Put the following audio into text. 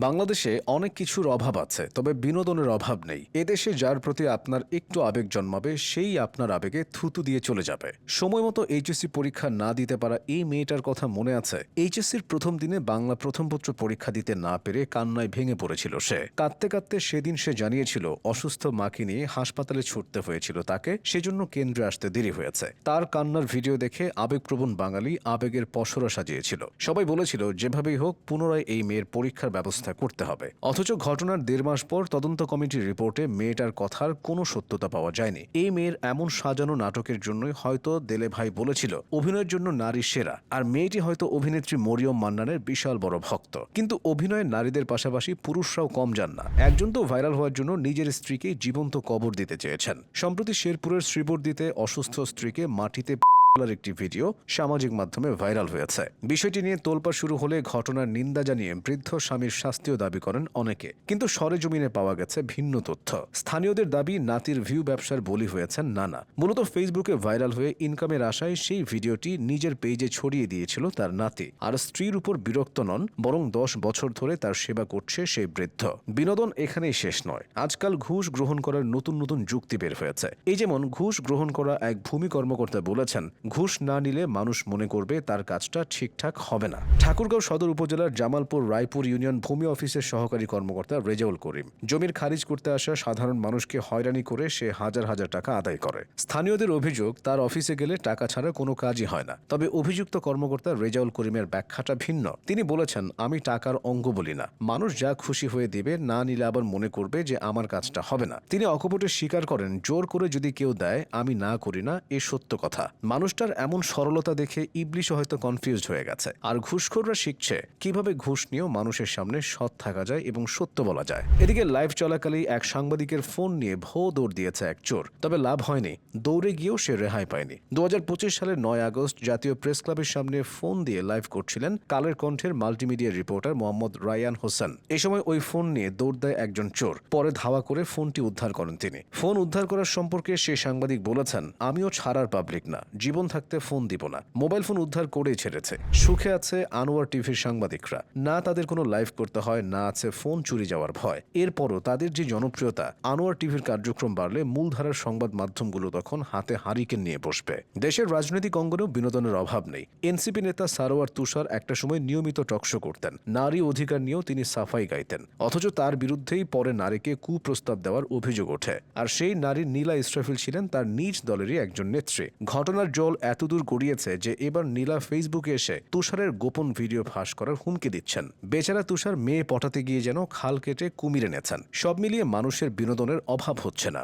বাংলাদেশে অনেক কিছুর অভাব আছে, তবে বিনোদনের অভাব নেই। এদেশে যার প্রতি আপনার একটু আবেগ জন্মাবে, সেই আপনার আবেগে থুতু দিয়ে চলে যাবে। সময় মতো এইচএসসি পরীক্ষা না দিতে পারা এই মেয়েটার কথা মনে আছে? এইচএসসির প্রথম দিনে বাংলা প্রথম পত্র পরীক্ষা দিতে না পেরে কান্নায় ভেঙে পড়েছিল সে। কাঁদতে কাঁদতে সেদিন সে জানিয়েছিল, অসুস্থ মাকে নিয়ে হাসপাতালে ছুটতে হয়েছিল তাকে, সেজন্য কেন্দ্রে আসতে দেরি হয়েছে। তার কান্নার ভিডিও দেখে আবেগপ্রবণ বাঙালি আবেগের পসরা সাজিয়েছিল। সবাই বলেছিল, যেভাবেই হোক, পুনরায় এই মেয়ের পরীক্ষার ব্যবস্থা করতে হবে। অথচ ঘটনার দেড় মাস পর তদন্ত কমিটির রিপোর্টে মেয়েটার কথার কোনো সত্যতা পাওয়া যায়নি। এই মেয়ের এমন সাজানো নাটকের জন্যই হয়তো দেলে ভাই বলেছিল, অভিনয়ের জন্য নারী সেরা, আর মেয়েটি হয়তো অভিনেত্রী মরিয়ম মান্নানের বিশাল বড় ভক্ত। কিন্তু অভিনয়ে নারীদের পাশাপাশি পুরুষরাও কম যান না। একজন তো ভাইরাল হওয়ার জন্য নিজের স্ত্রীকে জীবন্ত কবর দিতে চেয়েছেন। সম্প্রতি শেরপুরের শ্রীবর্দিতে অসুস্থ স্ত্রীকে মাটিতে একটি ভিডিও সামাজিক মাধ্যমে ভাইরাল হয়েছে। বিষয়টি নিয়ে তোলপাড় শুরু হলে ঘটনার নিন্দা জানিয়ে বৃদ্ধ স্বামীর শাস্তিও দাবি করেন অনেকে। কিন্তু সরেজমিনে পাওয়া গেছে ভিন্ন তথ্য। স্থানীয়দের দাবি, নাতির ভিউ ব্যবসার বলি হয়েছেন নানা। মূলত ফেসবুকে ভাইরাল হয়ে ইনকামের আশায় সেই ভিডিওটি নিজের পেজে ছড়িয়ে দিয়েছিল তার নাতি। আর স্ত্রীর উপর বিরক্ত নন, বরং দশ বছর ধরে তার সেবা করছে সেই বৃদ্ধ। বিনোদন এখানেই শেষ নয়। আজকাল ঘুষ গ্রহণ করার নতুন নতুন যুক্তি বের হয়েছে। এই যেমন, ঘুষ গ্রহণ করা এক ভূমি কর্মকর্তা বলেছেন ঘুষ না নিলে মানুষ মনে করবে তার কাজটা ঠিকঠাক হবে না। ঠাকুরগাঁও সদর উপজেলার জামালপুর রায়পুর ইউনিয়ন ভূমি অফিসের সহকারী কর্মকর্তা রেজাউল করিম। জমির খারিজ করতে আসা সাধারণ মানুষকে হয়রানি করে সে হাজার হাজার টাকা আদায় করে। স্থানীয়দের অভিযোগ, তার অফিসে গেলে টাকা ছাড়া কোনো কাজই হয় না। তবে অভিযুক্ত কর্মকর্তা রেজাউল করিমের ব্যাখ্যাটা ভিন্ন। তিনি বলেছেন, আমি টাকার অঙ্গ বলি না। মানুষ যা খুশি হয়ে দিবে, না নিলে আবার মনে করবে যে আমার কাজটা হবে না। তিনি অকপটে স্বীকার করেন, জোর করে যদি কেউ দেয়, আমি না করি না, এ সত্য কথা। মানুষটার এমন সরলতা দেখে ইবলিশও হয়তো কনফিউজড হয়ে গেছে। আর ঘুষখোররা শিখছে কীভাবে ঘুষ নিয়েও মানুষের সামনে সৎ থাকা যায় এবং সত্য বলা যায়। এদিকে লাইভ চলাকালেই এক সাংবাদিকের ফোন নিয়ে ভো দৌড় দিয়েছে এক চোর। তবে লাভ হয়নি। দৌড়ে গিয়েও সে রেহাই পায়নি। দু সালের নয় আগস্ট জাতীয় প্রেস ক্লাবের সামনে ফোন দিয়ে লাইভ করছিলেন কালের কণ্ঠের মাল্টিমিডিয়া রিপোর্টার মোহাম্মদ রায়ান হোসেন। এই সময় ওই ফোন নিয়ে দৌড় দেয় একজন চোর। পরে ধাওয়া করে ফোনটি উদ্ধার করেন তিনি। ফোন উদ্ধার করার সম্পর্কে সে সাংবাদিক বলেছেন, আমিও ছাড়ার পাবলিক না। জীবন থাকতে ফোন দিব না। মোবাইল ফোন উদ্ধার করেই ছেড়েছে। সুখে আছে আনোয়ার টিভির সাংবাদিকরা। না তাদের কোনো লাইভ করতে হয়, না আছে ফোন চুরি যাওয়ার ভয়। এরপরও তাদের যে জনপ্রিয়তা, আনোয়ার টিভির কার্যক্রম বাড়লে মূলধারার সংবাদ মাধ্যমগুলো তখন হাতে হারিকেন নিয়ে বসবে। দেশের রাজনৈতিক অঙ্গনেও বিনোদনের অভাব নেই। এনসিপি নেতা সারোয়ার তুষার একটা সময় নিয়মিত টকশো করতেন। নারী অধিকার নিয়েও তিনি সাফাই গাইতেন। অথচ তার বিরুদ্ধেই পরে নারীকে কুপ্রস্তাব দেওয়ার অভিযোগ ওঠে। আর সেই নারী নীলা ইসরাফিল ছিলেন তার নিজ দলেরই একজন নেত্রী। ঘটনার জল এতদূর গড়িয়েছে যে এবার নীলা ফেসবুকে এসে তুষারের গোপন ভিডিও ফাঁস করার হুমকি দিচ্ছেন। বেচারা তুষার মেয়ে পটাতে গিয়ে যেন খাল কেটে কুমির এনেছেন সব মিলিয়ে মানুষের বিনোদনের অভাব হচ্ছে না।